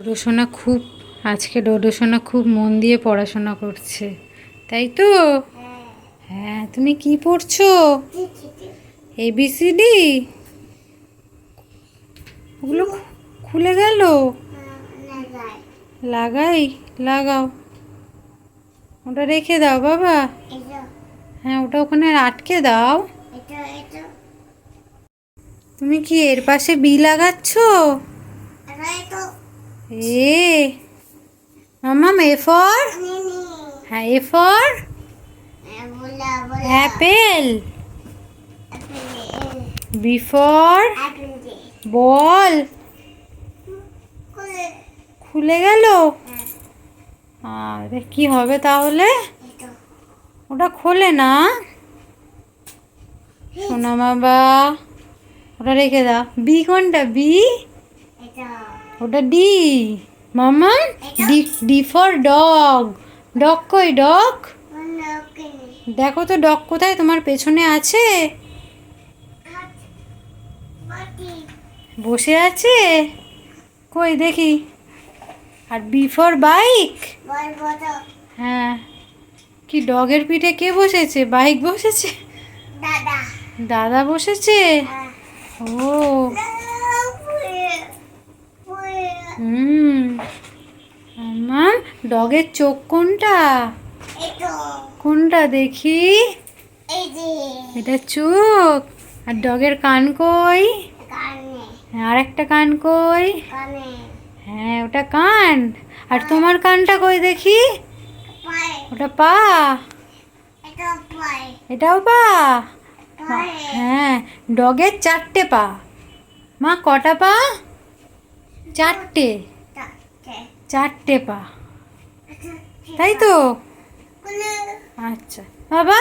ডোডোসোনা খুব, আজকে ডোডোসোনা খুব মন দিয়ে পড়াশোনা করছে। তাই তো? হ্যাঁ তুমি কি পড়ছো? এবিসিডি ওগুলো খুলে গেল? লাগাই, লাগাও। ওটা রেখে দাও বাবা। হ্যাঁ ওটা ওখানে আটকে দাও। তুমি কি এর পাশে B লাগাচ্ছ? A Mamam A for হ্যাঁ A for apple? B for ball? খুলে গেল? আরে, কি হবে তাহলে? ওটা খোলে না? সোনা বাবা ওটা রেখে দাও। বি কোনটা? বি? ওটা ডি। মামা D D for dog. Dog কই ডগ? দেখো তো ডগ কোথায় তোমার পেছনে আছে? বসে আছে? কই দেখি। আর বি ফর বাইক? হ্যাঁ। কি ডগের পিঠে কে বসেছে? বাইক বসেছে? দাদা। দাদা বসেছে? ও হুম আমার ডগের চোখ কোনটা? কোনটা দেখি? এটা চোখ। আর ডগের কান কই? আর একটা কান কই? হ্যাঁ ওটা কান। আর তোমার কানটা কই দেখি? ওটা পা। এটাও পা? হ্যাঁ ডগের চারটে পা। মা কটা পা? চারটে। চারটে পা। তাই তো? আচ্ছা। বাবা,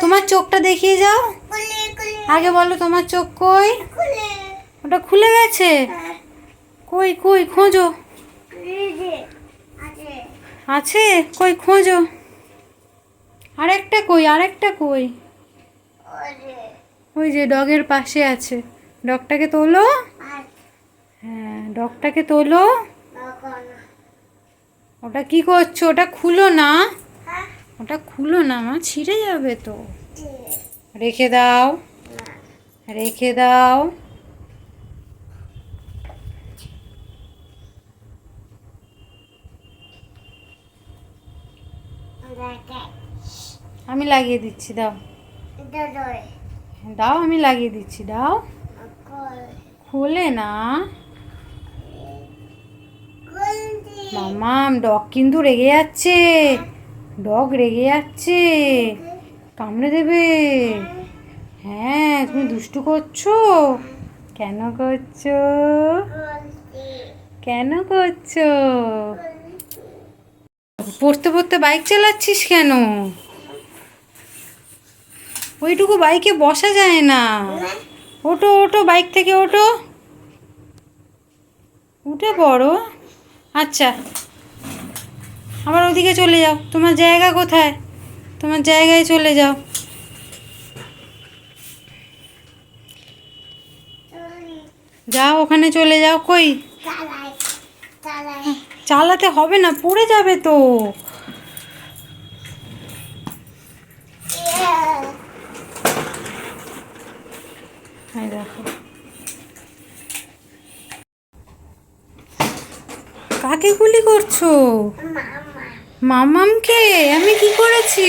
তোমার চোখটা দেখিয়ে যাও। আগে বলো তোমার চোখ কই? ওটা খুলে গেছে? কই কই, খোঁজো। আছে? কই, খোঁজো। আরেকটা কই আরেকটা কই? ওই যে ডগের পাশে আছে। ডগটাকে তোলো। হ্যাঁ ডগটাকে তোলো। ওটা কি করছ? ওটা খুলো না। ওটা খুলো না মা ছিঁড়ে যাবে তো। রেখে দাও। রেখে দাও। আমি লাগিয়ে দিচ্ছি দাও। দাও। আমি লাগিয়ে দিচ্ছি দাও। খোলে না। মামাম ডগ কিন্তু রেগে যাচ্ছে। ডগ রেগে যাচ্ছে। কামড়ে দেবে। হ্যাঁ তুমি দুষ্টু করছ? কেন করছ? কেন করছ? পড়তে পড়তে বাইক চালাচ্ছিস কেন? ওইটুকু বাইকে বসা যায় না। ওটো ওটো বাইক থেকে ওটো উঠে পড়ো। আচ্ছা। আবার ওদিকে চলে যাও। তোমার জায়গা কোথায়? তোমার জায়গায় চলে যাও। যাও ওখানে চলে যাও। কই? চালাতে হবে না পড়ে যাবে তো। দেখো। কাকে গুলি করছ মামামকে আমি কি করেছি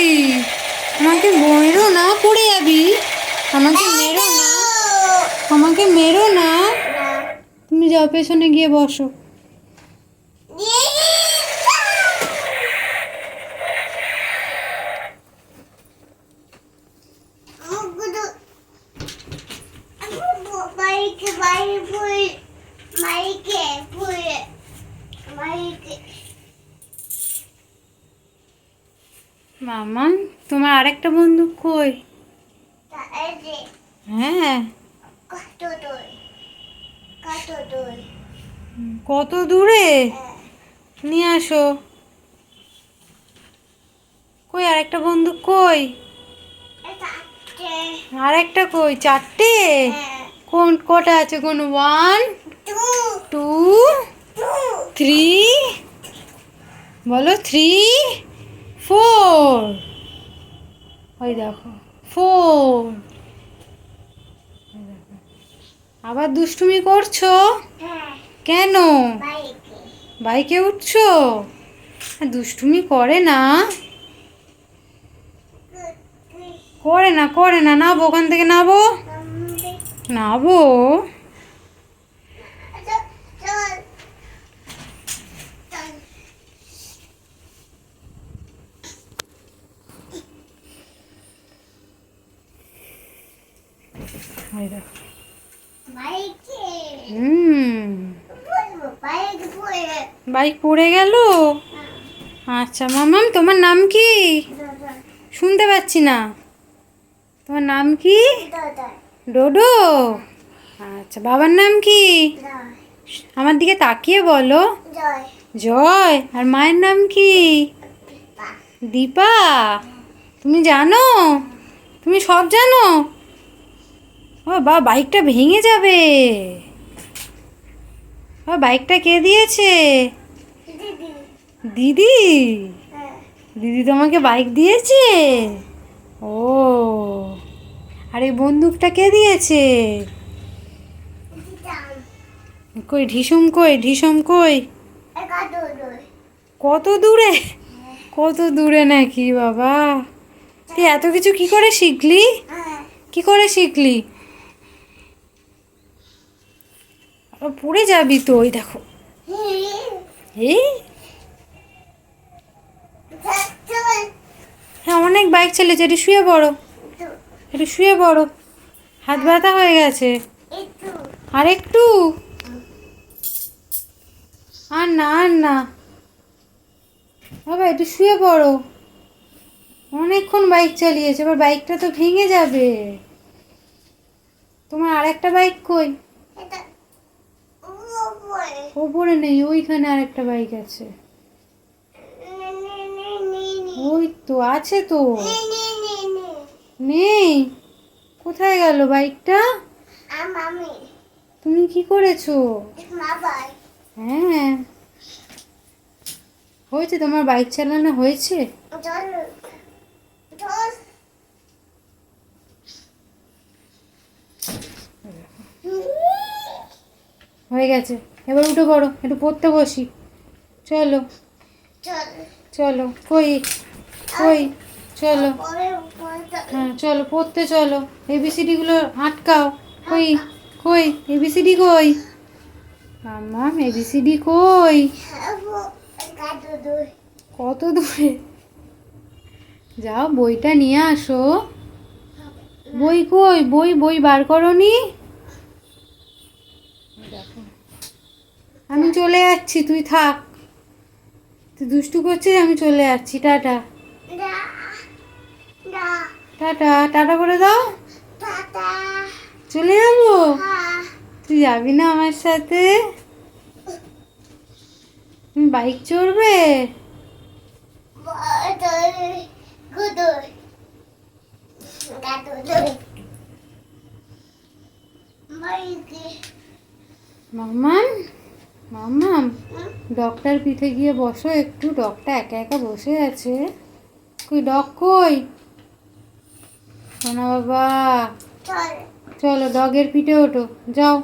আমাকে মেরো না পড়ে যাবি আমাকে মেরো না আমাকে মেরো না তুমি যাও পেছনে গিয়ে বসো Mike, Mike, মামাম তোমার আরেকটা বন্ধু কই? হ্যাঁ। কত দূর? নিয়ে আসো। কই আরেকটা বন্ধু কই? আরেকটা কই? চারটে? কোন কটা আছে কোন? ওয়ান টু টু থ্রি বলো থ্রি ফোর ওই দেখো ফোর আবার দুষ্টুমি করছ? কেন? বাইকে উঠছো? দুষ্টুমি করে না? করে না করে না, নাবো, ওখান থেকে নাবো? নাবো চল চল চল ওই দেখো বাইকে হুম বাইকে পড়ে গেল? আচ্ছা মামাম তোমার নাম কি? শুনতে পাচ্ছি না। তোমার নাম কি? ডোডো? আচ্ছা বাবার নাম কি? আমার দিকে তাকিয়ে বলো। জয়। আর মায়ের নাম কি? দীপা? তুমি জানো? তুমি সব জানো? ও বা বাইকটা ভেঙে যাবে। ও বাইকটা কে দিয়েছে? দিদি। দিদি? তোমাকে বাইক দিয়েছে? ও। আর এই বন্দুকটা কে দিয়েছে? কই ঢিসুম কই ঢিসুম কই? কত দূরে? কত দূরে নাকি বাবা? তুই এত কিছু কি করে শিখলি? কি করে শিখলি আবার পড়ে যাবি তো ওই দেখো। এই? হ্যাঁ অনেক বাইক চালিয়েছে একটু শুয়ে পড়ো। একটু শুয়ে পড়ো। হাত ব্যথা হয়ে গেছে। আর একটু। আর না আর না। বাবা একটু শুয়ে পড়ো। অনেকক্ষণ বাইক চালিয়েছে এবার বাইকটা তো ভেঙে যাবে। তোমার আর একটা বাইক কই? এটা ওপরে নেই, ওইখানে আরেকটা বাইক আছে। ওই তো, আছে তো। নেই। কোথায় গেল বাইকটা? তুমি কি করেছ? হ্যাঁ। হয়েছে, তোমার বাইক চালানো হয়েছে? হয়ে গেছে। এবার উঠে পড়ো একটু পড়তে বসি। চলো। চলো। কই? কই? চলো। হ্যাঁ চলো পড়তে চলো। এবিসিডিগুলো আটকাও। কই? কই? এবিসিডি কই? মাম্মাম এবিসিডি কই? দুই কত দূরে? যাও বইটা নিয়ে আসো। বই কই? বই বই বার করনি দেখো। আমি চলে যাচ্ছি তুই থাক। তুই দুষ্টু করছিস আমি চলে যাচ্ছি টাটা। টাটা টাটা করে দাও। চলে যাব? তুই যাবি না আমার সাথে? তুমি বাইক চড়বে? বড় মাম্মাম ডগটার পিঠে গিয়ে বসো একটু, ডগটা একা একা বসে আছে। কই, ডগ কই? সোনা বাবা, চলো ডগের পিঠে ওঠো, যাও।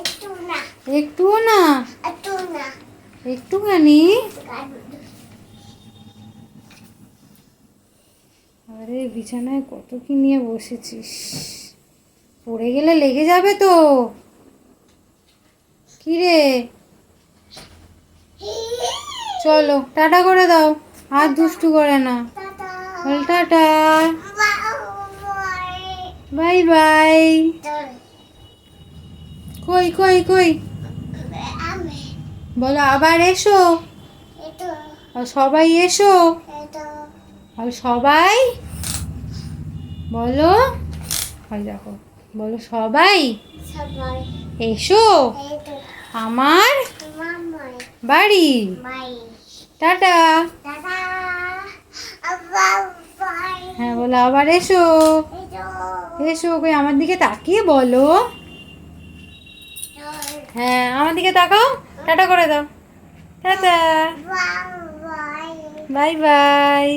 একটু একটুও না? একটু না একটুখানি আরে, বিছানায় কত কি নিয়ে বসেছিস? পড়ে গেলে লেগে যাবে তো। কি রে চলো, টাটা করে দাও। আর দুষ্টু করে না। বল টাটা। Bye bye. কই কই কই? বলো, আবার এসো। সবাই এসো। সবাই? বলো। দেখো, বলো সবাই সবাই? এসো। আমার বাড়ি। টাটা। হ্যাঁ বলো, আবার এসো। এসো কই আমার দিকে তাকিয়ে বলো। হ্যাঁ আমার দিকে তাকাও। টাটা করে দাও। টাটা. Bye bye.